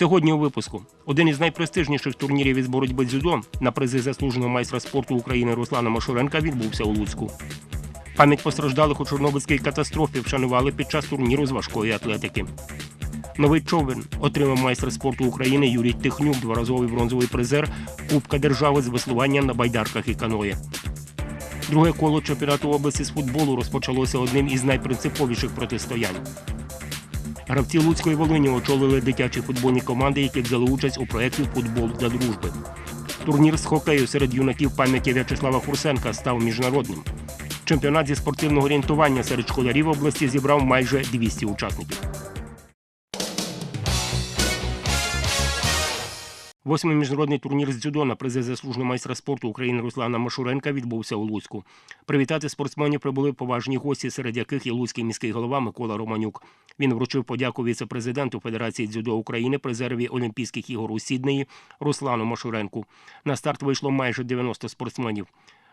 Сьогодні у випуску один із найпрестижніших турнірів із боротьби дзюдо на призи заслуженого майстра спорту України Руслана Машуренка відбувся у Луцьку. Пам'ять постраждалих у Чорнобильській катастрофі вшанували під час турніру з важкої атлетики. Новий човен отримав майстер спорту України Юрій Тихнюк, дворазовий бронзовий призер Кубка держави з веслування на байдарках і каної. Друге коло чемпіонату області з футболу розпочалося одним із найпринциповіших протистоянь. Гравці Луцької Волині очолили дитячі футбольні команди, які взяли участь у проєкті Футбол для дружби. Турнір з хокею серед юнаків пам'яті В'ячеслава Хурсенка став міжнародним. Чемпіонат зі спортивного орієнтування серед школярів області зібрав майже 200 учасників. Восьмий міжнародний турнір з дзюдо на призи заслуженого майстра спорту України Руслана Машуренка відбувся у Луцьку. Привітати спортсменів прибули поважні гості, серед яких і Луцький міський голова Микола Романюк. Він вручив подяку віце-президенту Федерації дзюдо України, призерві Олімпійських ігор у Сіднеї Руслану Машуренку. На старт вийшло майже 90 спортсменів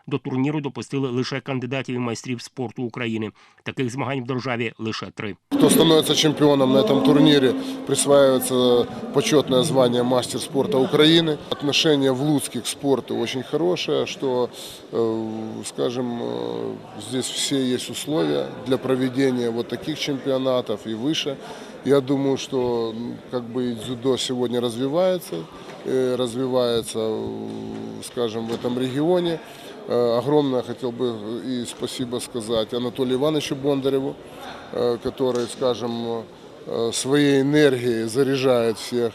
До турніру допустили лише кандидатів і майстрів спорту України. Таких змагань в державі лише три. Кто становится чемпионом на этом турнире, присваивается почетное звание мастер спорта Украины. Отношение в Луцке к спорту очень хорошее, что, э, скажем, э, здесь все есть условия для проведения вот таких чемпионатов и выше. Я думаю, что м, как бы и дзюдо сегодня развивается, э, развивается, э, скажем, в этом регионе. Э, Огромное хотел бы и спасибо сказать Анатолию Ивановичу Бондареву, э, который, скажем, э, своей энергией заряжает всех.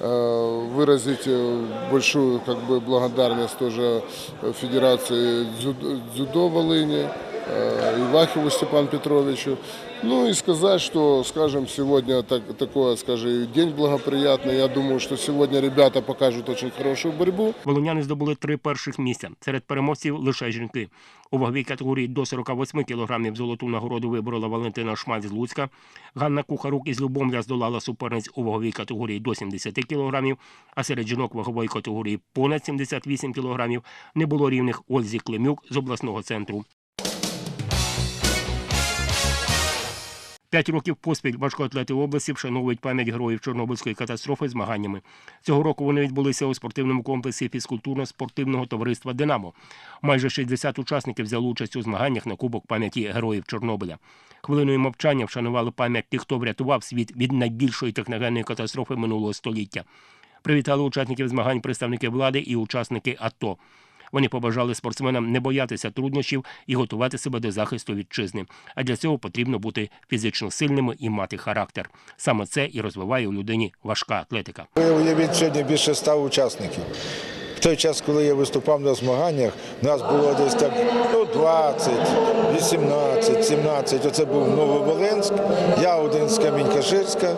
Э, Выразить э, большую как бы, благодарность тоже э, Федерации дзюдо, дзюдо Волыни, э, Ивахову Степану Петровичу. Ну и сказать, что, скажем, сегодня так, такое, скажем, день благоприятный. Я думаю, что сегодня ребята покажут очень хорошую борьбу. Волиняни здобули три перших місця. Серед переможців лише жінки. У ваговій категорії до 48 кілограмів золоту нагороду виборола Валентина Шмаль з Луцька. Ганна Кухарук із Любомля здолала суперниць у ваговій категорії до 70 кілограмів, а серед жінок вагової категорії понад 78 кілограмів не було рівних Ользі Климюк з обласного центру. П'ять років поспіль важкоатлети області вшановують пам'ять героїв Чорнобильської катастрофи змаганнями. Цього року вони відбулися у спортивному комплексі фізкультурно-спортивного товариства Динамо. Майже 60 учасників взяли участь у змаганнях на Кубок пам'яті героїв Чорнобиля. Хвилиною мовчання вшанували пам'ять тих, хто врятував світ від найбільшої техногенної катастрофи минулого століття. Привітали учасників змагань представники влади і учасники АТО. Вони побажали спортсменам не боятися труднощів і готувати себе до захисту вітчизни. А для цього потрібно бути фізично сильними і мати характер. Саме це і розвиває у людині важка атлетика. Уявіть сьогодні більше ста учасників. Той час, коли я виступав на змаганнях, нас було десь так ну, 20, 18, 17. Оце був Нововоленськ, я один з Камінь-Каширська,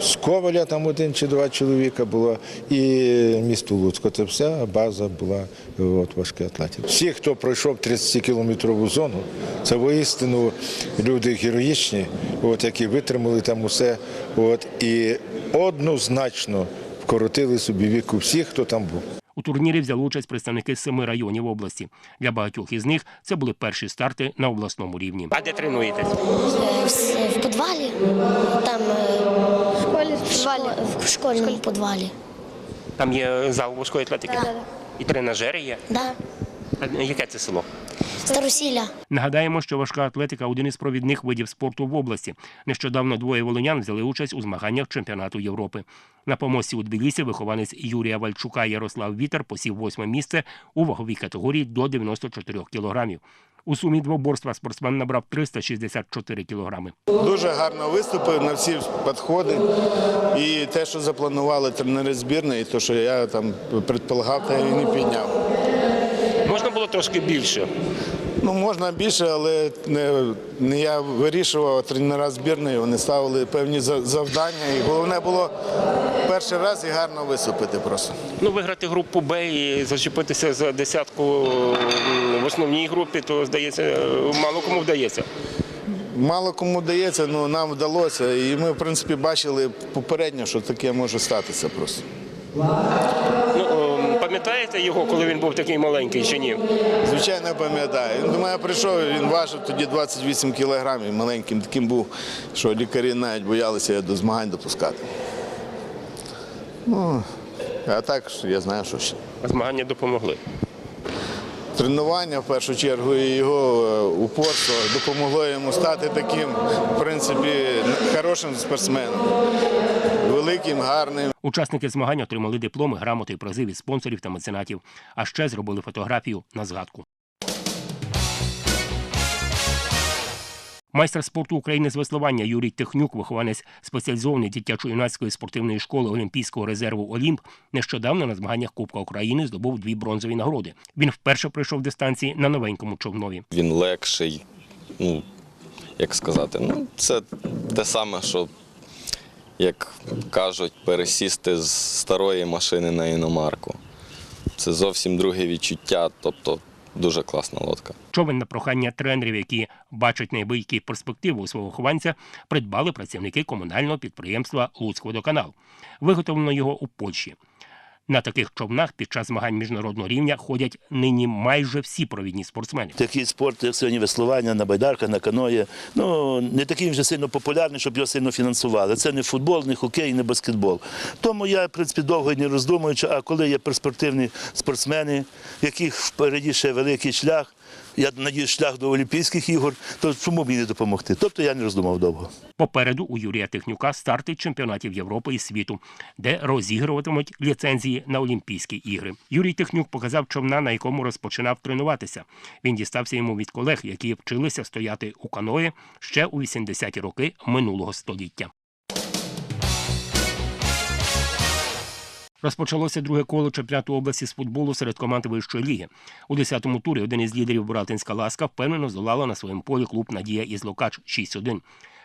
з Коваля там один чи два чоловіка було, і місто Луцько. Це вся база була от, важких атлетів. Всі, хто пройшов 30-кілометрову зону, це воістину люди героїчні, от, які витримали там усе. От, і однозначно вкоротили собі віку всіх, хто там був. У турнірі взяли участь представники семи районів області. Для багатьох із них це були перші старти на обласному рівні. А де тренуєтесь? В, в підвалі, там е, в школі, в, школі в школьному підвалі. Там є зал важкої атлетики. Да. І тренажери є. Да. А яке це село? Старосілля. Нагадаємо, що важка атлетика один із провідних видів спорту в області. Нещодавно двоє волинян взяли участь у змаганнях чемпіонату Європи. На помості у Тбілісі вихованець Юрія Вальчука Ярослав Вітер посів восьме місце у ваговій категорії до 94 кілограмів. У сумі двоборства спортсмен набрав 364 кілограми. Дуже гарно виступив на всі підходи. І те, що запланували тренери збірної, то, що я там предполагав, то я і не підняв. Можна було трошки більше. Ну, можна більше, але не, не я вирішував, а тренера збірної, вони ставили певні завдання. І головне було перший раз і гарно виступити просто. Ну, виграти групу Б і зачепитися за десятку в основній групі, то здається, мало кому вдається. Мало кому вдається, але нам вдалося. І ми, в принципі, бачили попередньо, що таке може статися просто. Пам'ятаєте його, коли він був такий маленький чи ні? Звичайно, пам'ятаю. Він до мене прийшов, він важив тоді 28 кілограмів, маленьким таким був, що лікарі навіть боялися його до змагань допускати. Ну, а так я знаю, що ще. А змагання допомогли. Тренування в першу чергу і його е, упорство допомогло йому стати таким, в принципі, хорошим спортсменом. Великим, гарним. Учасники змагань отримали дипломи, грамоти і призи від спонсорів та меценатів, а ще зробили фотографію на згадку. Майстер спорту України з веслування Юрій Технюк, вихованець спеціалізованої дитячо-юнацької спортивної школи Олімпійського резерву Олімп, нещодавно на змаганнях Кубка України здобув дві бронзові нагороди. Він вперше пройшов дистанції на новенькому човнові. Він легший, ну, як сказати, ну, це те саме, що, як кажуть, пересісти з старої машини на іномарку. Це зовсім друге відчуття, тобто дуже класна лодка. Човен на прохання тренерів, які бачать найбількі перспективи у свого хованця, придбали працівники комунального підприємства «Луцькводоканал». Виготовлено його у Польщі. На таких човнах під час змагань міжнародного рівня ходять нині майже всі провідні спортсмени. Такий спорт, як сьогодні веслування на байдарках, на каної, ну не такий вже сильно популярний, щоб його сильно фінансували. Це не футбол, не хокей, не баскетбол. Тому я, в принципі, довго не роздумуючи, а коли є перспективні спортсмени, яких впереді ще великий шлях, я надіюсь, шлях до Олімпійських ігор, то чому б мені не допомогти? Тобто я не роздумав довго. Попереду у Юрія Технюка старти чемпіонатів Європи і світу, де розігруватимуть ліцензії на Олімпійські ігри. Юрій Технюк показав човна, на якому розпочинав тренуватися. Він дістався йому від колег, які вчилися стояти у каної ще у 80-ті роки минулого століття. Розпочалося друге коло чемпіонату області з футболу серед команд вищої ліги. У 10-му турі один із лідерів Буратинська ласка впевнено здолала на своєму полі клуб Надія із Локач 6-1.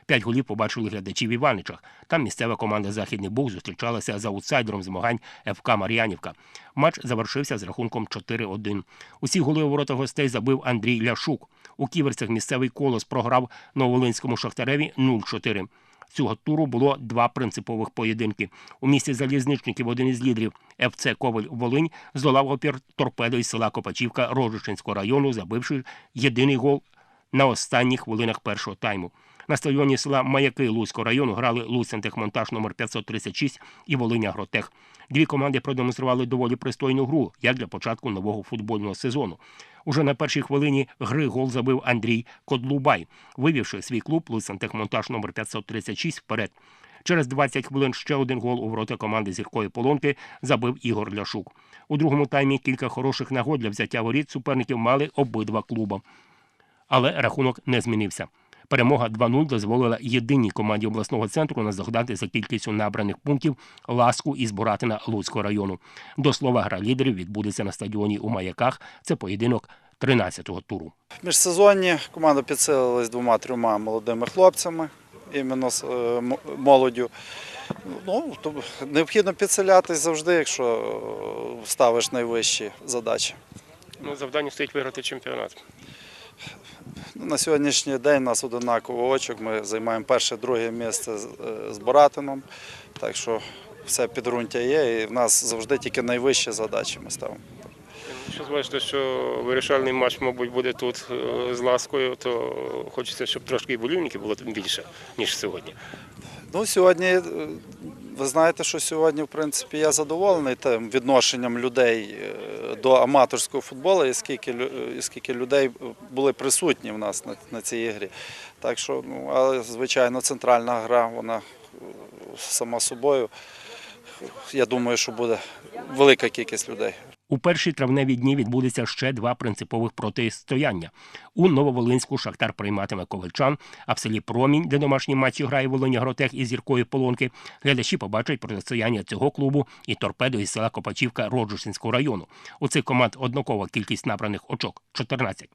П'ять голів побачили глядачі в Іваничах. Там місцева команда Західний Буг зустрічалася з аутсайдером змагань ФК Мар'янівка. Матч завершився з рахунком 4-1. Усі голи у ворота гостей забив Андрій Ляшук. У ківерцях місцевий колос програв Нововолинському шахтареві 0-4. Цього туру було два принципових поєдинки. У місті залізничників один із лідерів ФЦ Коваль Волинь здолав опір торпедо із села Копачівка Рожичинського району, забивши єдиний гол на останніх хвилинах першого тайму. На стадіоні села Маяки Луцького району грали Луцентехмонтаж номер 536 і Волиня Гротех. Дві команди продемонстрували доволі пристойну гру, як для початку нового футбольного сезону. Уже на першій хвилині гри гол забив Андрій Кодлубай, вивівши свій клуб «Лисантехмонтаж номер 536 вперед. Через 20 хвилин ще один гол у ворота команди зіркої полонки забив Ігор Ляшук. У другому таймі кілька хороших нагод для взяття воріт суперників мали обидва клуба. Але рахунок не змінився. Перемога 2-0 дозволила єдиній команді обласного центру наздогнати за кількістю набраних пунктів ласку із Буратина Луцького району. До слова, гра лідерів відбудеться на стадіоні у Маяках. Це поєдинок 13-го туру. В міжсезонні команда підсилилась двома-трьома молодими хлопцями, іменно з, е, молоддю. Ну, необхідно підсилятись завжди, якщо е, ставиш найвищі задачі. Ну, завдання стоїть виграти чемпіонат. Ну, На сьогоднішній день у нас одинаково очок. Ми займаємо перше, друге місце з, е, Боратином. Так що все підґрунтя є, і в нас завжди тільки найвищі задачі ми ставимо. Що бачите, що вирішальний матч, мабуть, буде тут е, з ласкою, то хочеться, щоб трошки і болівників було більше, ніж сьогодні. Ну, сьогодні, е, ви знаєте, що сьогодні, в принципі, я задоволений тим відношенням людей е, до аматорського футболу, і скільки, лю- і скільки людей були присутні в нас на, на цій ігрі. Так що, ну, але, звичайно, центральна гра, вона е, сама собою. Я думаю, що буде велика кількість людей. У перші травневі дні відбудеться ще два принципових протистояння. У Нововолинську Шахтар прийматиме ковальчан, а в селі Промінь, де домашній матчі грає Волиня Гротех із зіркою полонки, глядачі побачать протистояння цього клубу і торпедо із села Копачівка Роджушинського району. У цих команд однакова кількість набраних очок 14.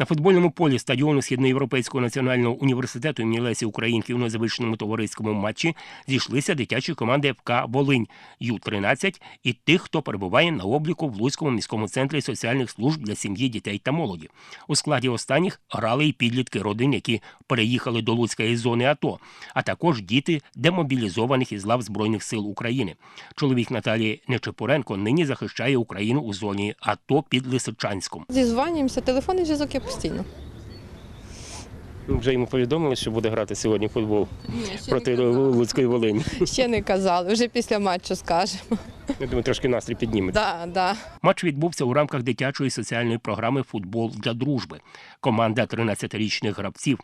На футбольному полі стадіону Східноєвропейського національного університету імені Лесі Українки у незавершеному товариському матчі зійшлися дитячі команди ФК Волинь Ю-13 і тих, хто перебуває на обліку в Луцькому міському центрі соціальних служб для сім'ї, дітей та молоді. У складі останніх грали і підлітки родин, які переїхали до Луцька із зони АТО, а також діти демобілізованих із лав Збройних сил України. Чоловік Наталії Нечепуренко нині захищає Україну у зоні АТО під Лисичанськом. Зізванюємося, телефонний зв'язок постійно. Вже йому повідомили, що буде грати сьогодні футбол Ні, проти. Луцької Волині. Ще не казали, вже після матчу скажемо. Я думаю, трошки настрій підніметься. Да, да. Матч відбувся у рамках дитячої соціальної програми Футбол для дружби. Команда 13-річних гравців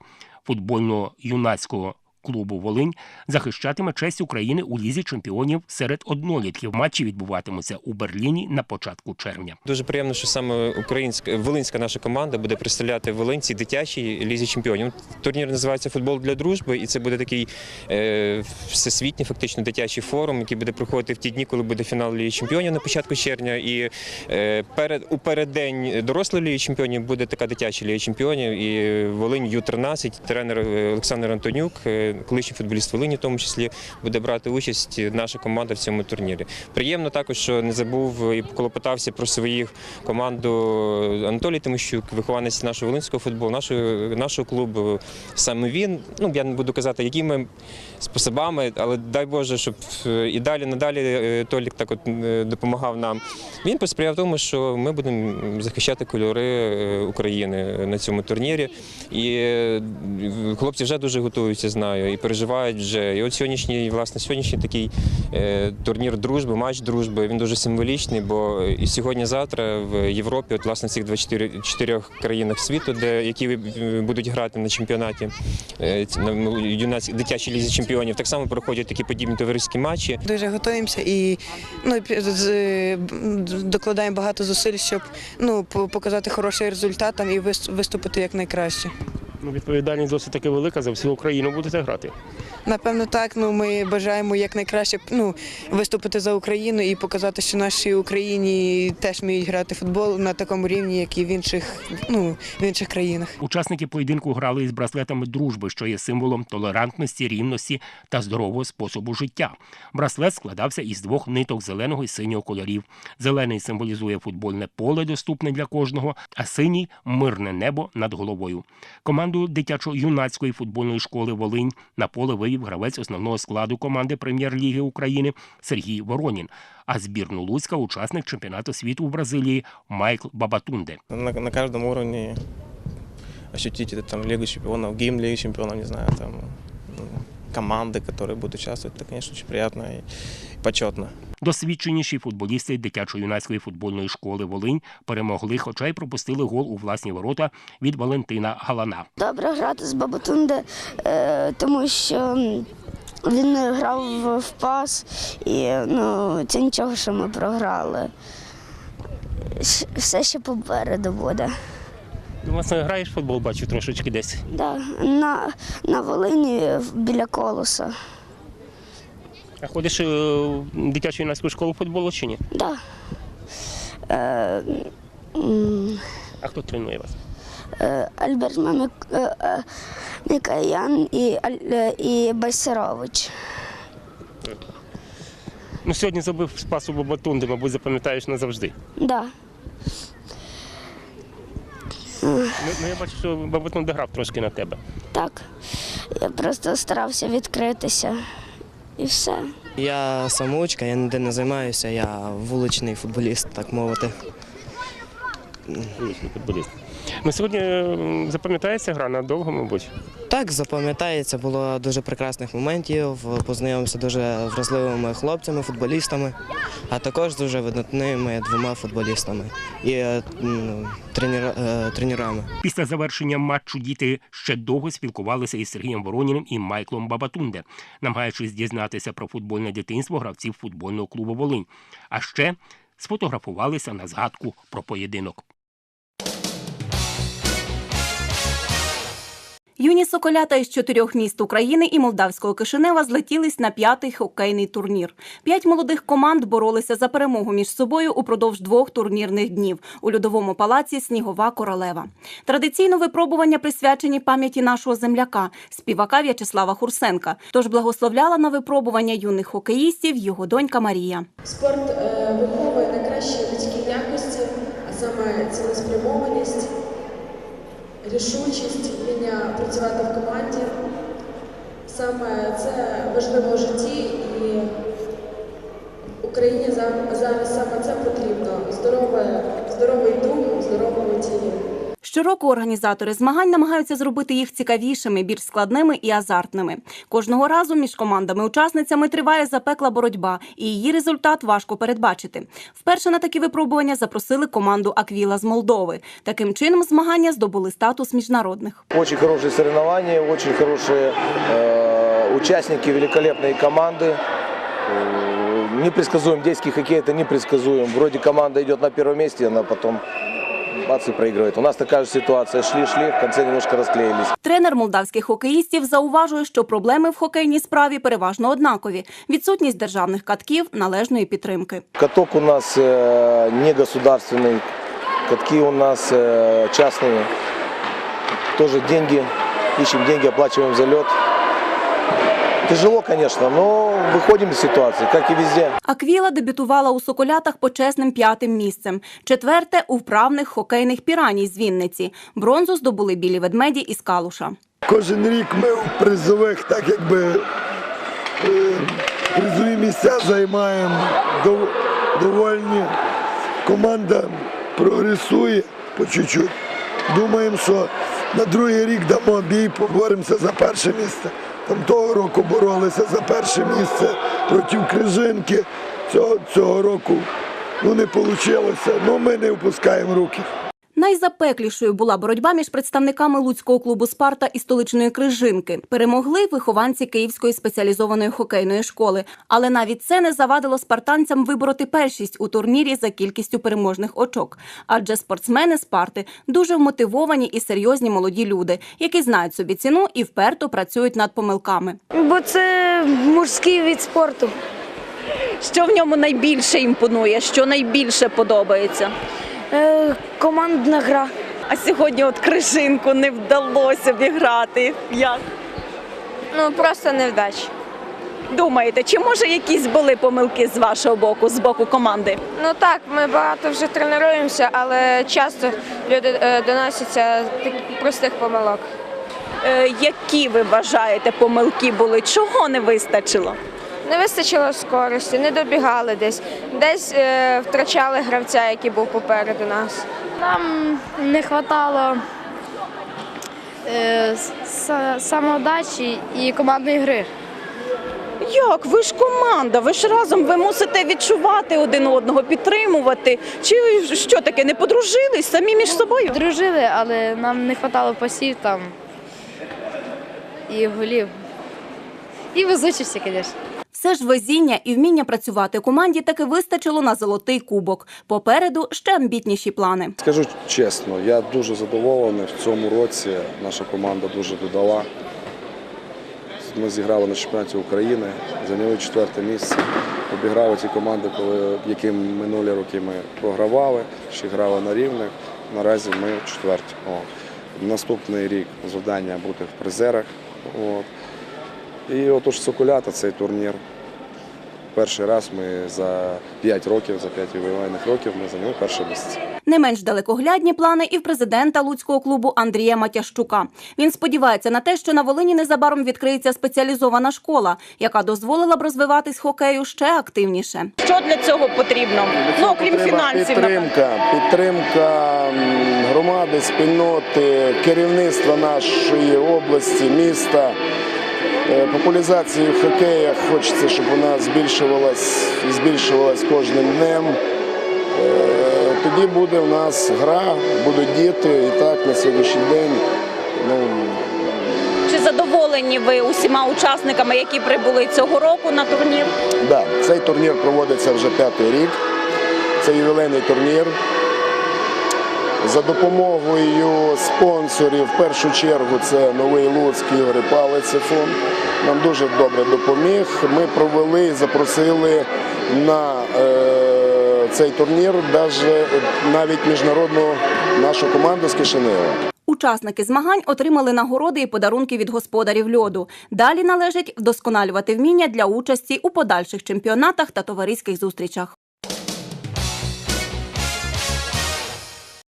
футбольно-юнацького клубу Волинь захищатиме честь України у лізі чемпіонів серед однолітків. Матчі відбуватимуться у Берліні на початку червня. Дуже приємно, що саме українська волинська наша команда буде представляти Волинці дитячій лізі чемпіонів. Турнір називається Футбол для дружби, і це буде такий е, всесвітній, фактично дитячий форум, який буде проходити в ті дні, коли буде фінал Ліги чемпіонів на початку червня. І е, перед у переддень дорослої Ліги чемпіонів буде така дитяча Ліга чемпіонів. І Волинь Ю-13, тренер е, Олександр Антонюк, е, колишній футболіст Волині, в тому числі буде брати участь наша команда в цьому турнірі. Приємно також, що не забув і клопотався про своїх команду Анатолій Тимощук, вихованець нашого волинського футболу, нашого, нашого клубу. Саме він. Ну я не буду казати, якими способами, але дай Боже, щоб е, і далі надалі е, Толік так от е, допомагав нам. Він посприяв тому, що ми будемо захищати кольори е, України на цьому турнірі. І е, хлопці вже дуже готуються, знаю, і переживають вже. І от сьогоднішній, власне, сьогоднішній такий е, турнір дружби, матч дружби, він дуже символічний, бо і сьогодні-завтра в Європі, от власне цих 24 чотирьох країнах світу, де які е, будуть грати на чемпіонаті е, на юнацькій дитячій лізі чемпіонів, так само проходять такі подібні товариські матчі. Дуже готуємося і ну, докладаємо багато зусиль, щоб ну, показати хороший результат там, і виступити як найкраще. Ну, відповідальність досить таки велика за всю Україну будете грати. Напевно, так. Ну, ми бажаємо якнайкраще ну, виступити за Україну і показати, що наші Україні теж вміють грати в футбол на такому рівні, як і в інших, ну, в інших країнах. Учасники поєдинку грали із браслетами дружби, що є символом толерантності, рівності та здорового способу життя. Браслет складався із двох ниток зеленого і синього кольорів. Зелений символізує футбольне поле, доступне для кожного, а синій мирне небо над головою. Команду дитячо-юнацької футбольної школи Волинь на поле вивів гравець основного складу команди прем'єр-ліги України Сергій Воронін. А збірну Луцька учасник чемпіонату світу в Бразилії Майкл Бабатунде. на, на кожному рівні ощутити там Лігу чемпіонів, гімн Ліги чемпіонів, не знаю, там команды, которые будут участвовать, это, конечно, очень приятно и почетно. Досвідченіші футболісти дитячо-юнацької футбольної школи Волинь перемогли, хоча й пропустили гол у власні ворота від Валентина Галана. Добре грати з Бабатунде, е, тому що м, він грав в- в пас, і ну, це нічого, що ми програли. Щ- Все ще попереду буде. Ти, власне, граєш в футбол, бачу трошечки десь. Да, на, на Волині біля колоса. А ходиш е, в дитячо-юнацьку школу футболу чи ні? Да. Е, м, А хто тренує вас? е, Альберт Мамик, е, е, Мікаян і, Аль- е, і Байсерович. Ну, сьогодні забив спасу Бабатунди, мабуть, запам'ятаєш назавжди. Да. Ну, ну, я бачу, що Бабатунда грав трошки на тебе. Так. Я просто старався відкритися і все. Я самоучка, я ніде не займаюся, я вуличний футболіст, так мовити. Вуличний футболіст. Ну, сьогодні запам'ятається гра надовго, мабуть. Так, запам'ятається, було дуже прекрасних моментів, познайомився дуже вразливими хлопцями, футболістами, а також дуже видатними двома футболістами і е, е, тренерами. Після завершення матчу діти ще довго спілкувалися із Сергієм Вороніним і Майклом Бабатунде, намагаючись дізнатися про футбольне дитинство гравців футбольного клубу Волинь. А ще сфотографувалися на згадку про поєдинок. Юні соколята із чотирьох міст України і молдавського Кишинева злетілись на п'ятий хокейний турнір. П'ять молодих команд боролися за перемогу між собою упродовж двох турнірних днів у льодовому палаці Снігова королева. Традиційно випробування присвячені пам'яті нашого земляка, співака В'ячеслава Хурсенка. Тож благословляла на випробування юних хокеїстів його донька Марія. Спорт е, виховує найкращі людські якості, саме цілеспрямованість, рішучість, вміння працювати в команді. Саме це важливо в житті і Україні за- зараз саме це потрібно. Здорове, здоровий дух, в здоровому тілі. Щороку організатори змагань намагаються зробити їх цікавішими, більш складними і азартними. Кожного разу між командами-учасницями триває запекла боротьба, і її результат важко передбачити. Вперше на такі випробування запросили команду Аквіла з Молдови. Таким чином змагання здобули статус міжнародних. Очень хорошие соревнования, очень хорошие э, участники, великолепные команды. Э, непредсказуем. Детский хоккей это непредсказуем. Вроде команда идет на первом месте, она потом бац и проигрывает. У нас такая же ситуация. Шли-шли, в конце немножко расклеились. Тренер молдавських хокеїстів зауважує, що проблеми в хокейній справі переважно однакові: відсутність державних катків, належної підтримки. Каток у нас э, не государственный, катки у нас э, частные. Тоже деньги, ищем деньги, оплачиваем за лед. Тяжело, конечно, но выходим из ситуации, как и везде. Аквіла дебютувала у Соколятах почесним п'ятим місцем. Четверте у вправних хокейних піраній з Вінниці. Бронзу здобули білі ведмеді із Калуша. Кожен рік ми в призових так якби е, призові місця займаємо довольні. Команда прогресує по чуть-чуть. Думаємо, що на другий рік дамо бій, поборемося за перше місце. Там того року боролися за перше місце проти Крижинки. Цього, цього року ну, не вийшло, але ми не впускаємо руки. Найзапеклішою була боротьба між представниками Луцького клубу Спарта і столичної крижинки. Перемогли вихованці Київської спеціалізованої хокейної школи. Але навіть це не завадило спартанцям вибороти першість у турнірі за кількістю переможних очок. Адже спортсмени Спарти дуже вмотивовані і серйозні молоді люди, які знають собі ціну і вперто працюють над помилками. Бо це мужський від спорту. Що в ньому найбільше імпонує, що найбільше подобається? Е, командна гра. А сьогодні от крижинку не вдалося обіграти. Як? Ну просто невдача. Думаєте, чи може якісь були помилки з вашого боку, з боку команди? Ну так, ми багато вже тренуємося, але часто люди е, доносяться таких простих помилок. Е, які ви вважаєте помилки були? Чого не вистачило? Не вистачило скорості, не добігали десь, десь е, втрачали гравця, який був попереду нас. Нам не вистачало е, самоотдачі і командної гри. Як? Ви ж команда, ви ж разом ви мусите відчувати один одного, підтримувати. Чи що таке, не подружились самі між собою? Дружили, але нам не вистачало пасів там і голів. І везучості, звісно. Все ж везіння і вміння працювати команді таки вистачило на золотий кубок. Попереду ще амбітніші плани. Скажу чесно, я дуже задоволений. В цьому році наша команда дуже додала. Ми зіграли на чемпіонаті України, зайняли четверте місце. Обіграли ті команди, коли, яким минулі роки ми програвали, ще грали на рівних. Наразі ми четверті. Наступний рік завдання бути в призерах. От. І отож Соколята цей турнір. Перший раз ми за 5 років, за 5 ювілейних років ми зайняли перше місце. Не менш далекоглядні плани і в президента луцького клубу Андрія Матящука. Він сподівається на те, що на Волині незабаром відкриється спеціалізована школа, яка дозволила б розвиватись хокею ще активніше. Що для цього потрібно? Ну окрім Треба Підтримка, підтримка громади, спільноти, керівництва нашої області, міста. Е, Популяризації в хокеях хочеться, щоб вона збільшувалась і збільшувалась кожним днем. Е, Тоді буде в нас гра, будуть діти. І так на сьогоднішній день ну, Чи задоволені ви усіма учасниками, які прибули цього року на турнір? Да, цей турнір проводиться вже п'ятий рік. Це ювілейний турнір. За допомогою спонсорів, в першу чергу, це Новий Луцьк Ігор Палець фонд. Нам дуже добре допоміг. Ми провели і запросили на е, цей турнір даже, навіть міжнародну нашу команду з Кишинева. Учасники змагань отримали нагороди і подарунки від господарів льоду. Далі належить вдосконалювати вміння для участі у подальших чемпіонатах та товариських зустрічах.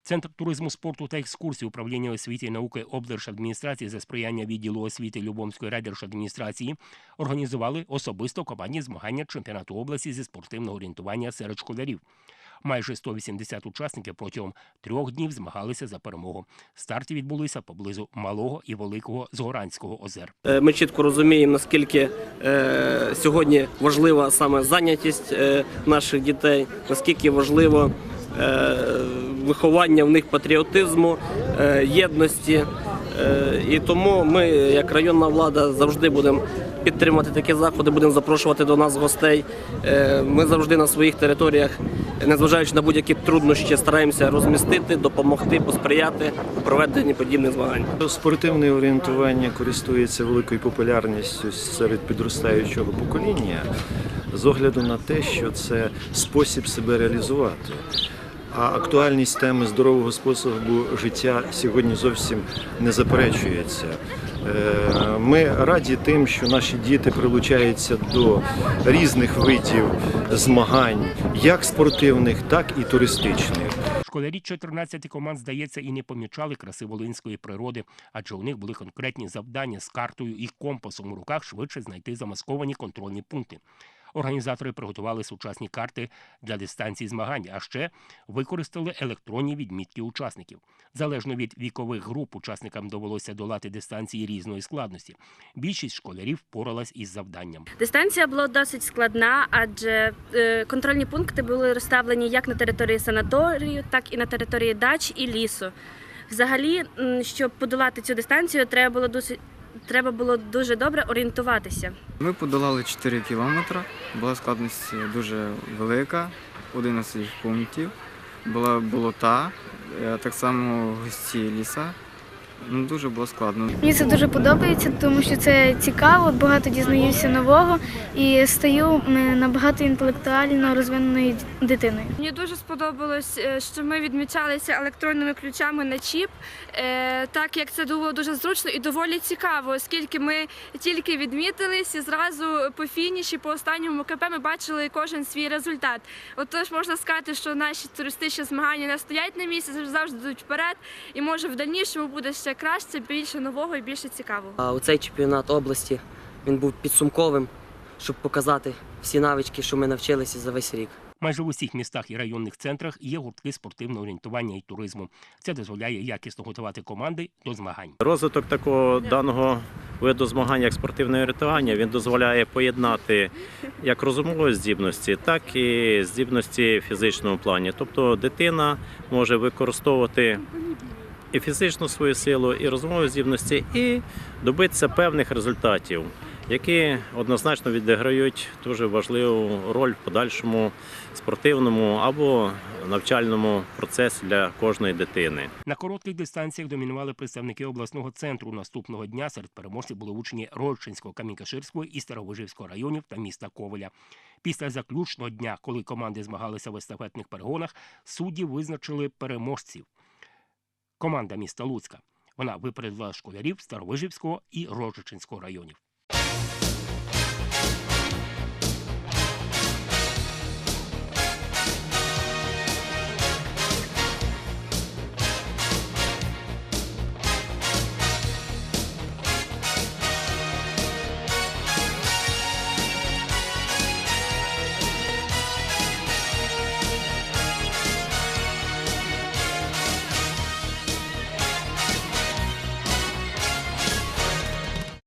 Центр туризму, спорту та екскурсій управління освіти і науки облдержадміністрації за сприяння відділу освіти Любомської райдержадміністрації організували особисто командні змагання чемпіонату області зі спортивного орієнтування серед школярів. Майже 180 учасників протягом трьох днів змагалися за перемогу. Старти відбулися поблизу малого і великого Згоранського озер. Е, Ми чітко розуміємо, наскільки е, сьогодні важлива саме зайнятість е, наших дітей, наскільки важливо виховання в них патріотизму, е, єдності. Е, і тому ми, як районна влада, завжди будемо підтримувати такі заходи, будемо запрошувати до нас гостей. Е, ми завжди на своїх територіях, незважаючи на будь-які труднощі, стараємося розмістити, допомогти, посприяти у проведенні подібних змагань. Спортивне орієнтування користується великою популярністю серед підростаючого покоління з огляду на те, що це спосіб себе реалізувати. А актуальність теми здорового способу життя сьогодні зовсім не заперечується. Е, Ми раді тим, що наші діти прилучаються до різних видів змагань, як спортивних, так і туристичних. Школярі 14 команд, здається, і не помічали краси волинської природи, адже у них були конкретні завдання з картою і компасом у руках швидше знайти замасковані контрольні пункти. Організатори приготували сучасні карти для дистанції змагань, а ще використали електронні відмітки учасників. Залежно від вікових груп, учасникам довелося долати дистанції різної складності. Більшість школярів впоралась із завданням. Дистанція була досить складна, адже е, контрольні пункти були розставлені як на території санаторію, так і на території дач і лісу. Взагалі, щоб подолати цю дистанцію, треба було досить. Треба було дуже добре орієнтуватися. Ми подолали 4 кілометри. Була складність дуже велика, 11 пунктів. Була болота, е, так само густі ліса. Ну, дуже було складно. Мені це дуже подобається, тому що це цікаво, багато дізнаюся нового і стаю набагато інтелектуально розвиненою дитиною. Мені дуже сподобалось, е, що ми відмічалися електронними ключами на чіп, е, так як це було дуже зручно і доволі цікаво, оскільки ми тільки відмітились і зразу по фініші, по останньому КП ми бачили кожен свій результат. Отож, можна сказати, що наші туристичні змагання не стоять на місці, завжди йдуть вперед, і може в дальнішому буде ще краще, більше нового і більше цікавого. А у цей чемпіонат області він був підсумковим, щоб показати всі навички, що ми навчилися за весь рік. Майже в усіх містах і районних центрах є гуртки спортивного орієнтування і туризму. Це дозволяє якісно готувати команди до змагань. Розвиток такого даного виду змагань, як спортивне орієнтування, він дозволяє поєднати як розумові здібності, так і здібності в фізичному плані. Тобто дитина може використовувати і фізичну свою силу, і розумові здібності, і добитися певних результатів, які однозначно відіграють дуже важливу роль в подальшому спортивному або навчальному процесі для кожної дитини. На коротких дистанціях домінували представники обласного центру. Наступного дня серед переможців були учні Рольчинського, Камінькаширського і Старовижівського районів та міста Ковеля. Після заключного дня, коли команди змагалися в естафетних перегонах, судді визначили переможців. Команда міста Луцька. Вона випередила школярів Старовижівського і Рожичинського районів.